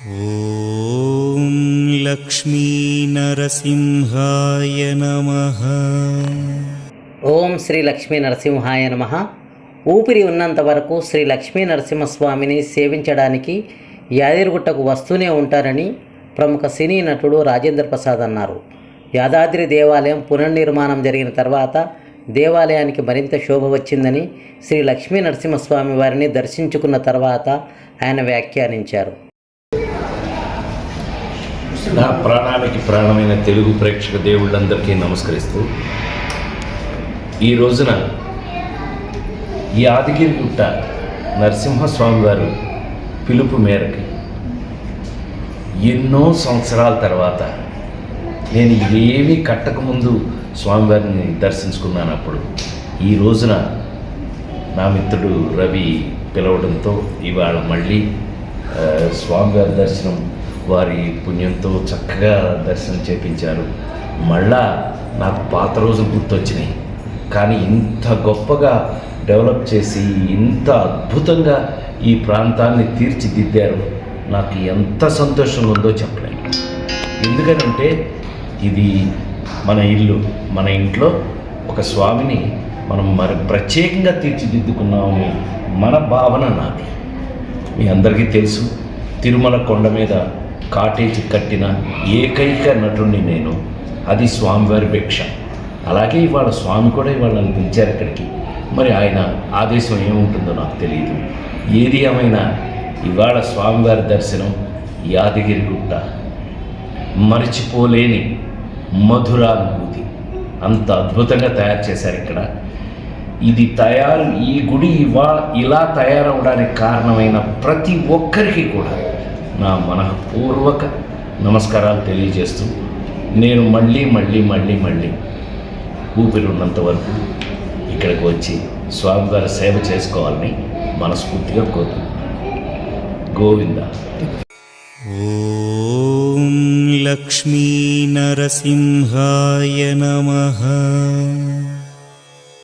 ॐ लक्ष्मीनरसिंहाय नमः ఓం శ్రీ లక్ష్మీ నరసింహాయ నమ ఊపిరి ఉన్నంత వరకు శ్రీ లక్ష్మీ నరసింహస్వామిని సేవించడానికి యాదగిరిగుట్టకు వస్తూనే ఉంటారని ప్రముఖ సినీ నటుడు రాజేంద్ర ప్రసాద్ అన్నారు యాదాద్రి దేవాలయం పునర్నిర్మాణం జరిగిన తర్వాత దేవాలయానికి మరింత శోభ వచ్చిందని శ్రీ లక్ష్మీ నరసింహస్వామి వారిని దర్శించుకున్న తర్వాత ఆయన వ్యాఖ్యానించారు నా ప్రాణానికి ప్రాణమైన తెలుగు ప్రేక్షక దేవుళ్ళందరికీ నమస్కరిస్తూ ఈ రోజున ఈ యాదగిరిగుట్ట నరసింహస్వామి వారు పిలుపు మేరకు ఎన్నో సంవత్సరాల తర్వాత నేను ఏమీ కట్టకముందు స్వామివారిని దర్శించుకున్నాను అప్పుడు. ఈ రోజున నా మిత్రుడు రవి పిలవడంతో ఇవాళ మళ్ళీ స్వామివారి దర్శనం వారి పుణ్యంతో చక్కగా దర్శనం చేపించారు. మళ్ళా నాకు పాత రోజులు గుర్తొచ్చినాయి. కానీ ఇంత గొప్పగా డెవలప్ చేసి ఇంత అద్భుతంగా ఈ ప్రాంతాన్ని తీర్చిదిద్దారు. నాకు ఎంత సంతోషంగా ఉందో చెప్పలేను ఎందుకనంటే ఇది మన ఇల్లు మన ఇంట్లో ఒక స్వామిని మనం మరి ప్రత్యేకంగా తీర్చిదిద్దుకున్నామని మన భావన నాది. మీ అందరికీ తెలుసు తిరుమల కొండ మీద కాటేజ్ కట్టిన ఏకైక నటుడిని నేను. అది స్వామివారి భిక్ష. అలాగే ఇవాళ స్వామి కూడా ఇవాళ నన్ను పిలిచారు అక్కడికి. మరి ఆయన ఆదేశం ఏముంటుందో నాకు తెలియదు. ఏది ఏమైనా ఇవాళ స్వామివారి దర్శనం యాదగిరిగుట్ట మరచిపోలేని మధురానుభూతి. అంత అద్భుతంగా తయారు చేశారు ఇక్కడ. ఇది తయారు ఈ గుడి ఇవా ఇలా తయారవడానికి కారణమైన ప్రతి ఒక్కరికి కూడా నా మనఃపూర్వక నమస్కారాలు తెలియజేస్తూ నేను మళ్ళీ మళ్ళీ మళ్ళీ మళ్ళీ ఊపిరి ఉన్నంత వరకు ఇక్కడికి వచ్చి స్వామివారి సేవ చేసుకోవాలని మనస్ఫూర్తిగా కోరుకుంటున్నాను గోవింద. ఓం లక్ష్మీ నరసింహాయ నమ.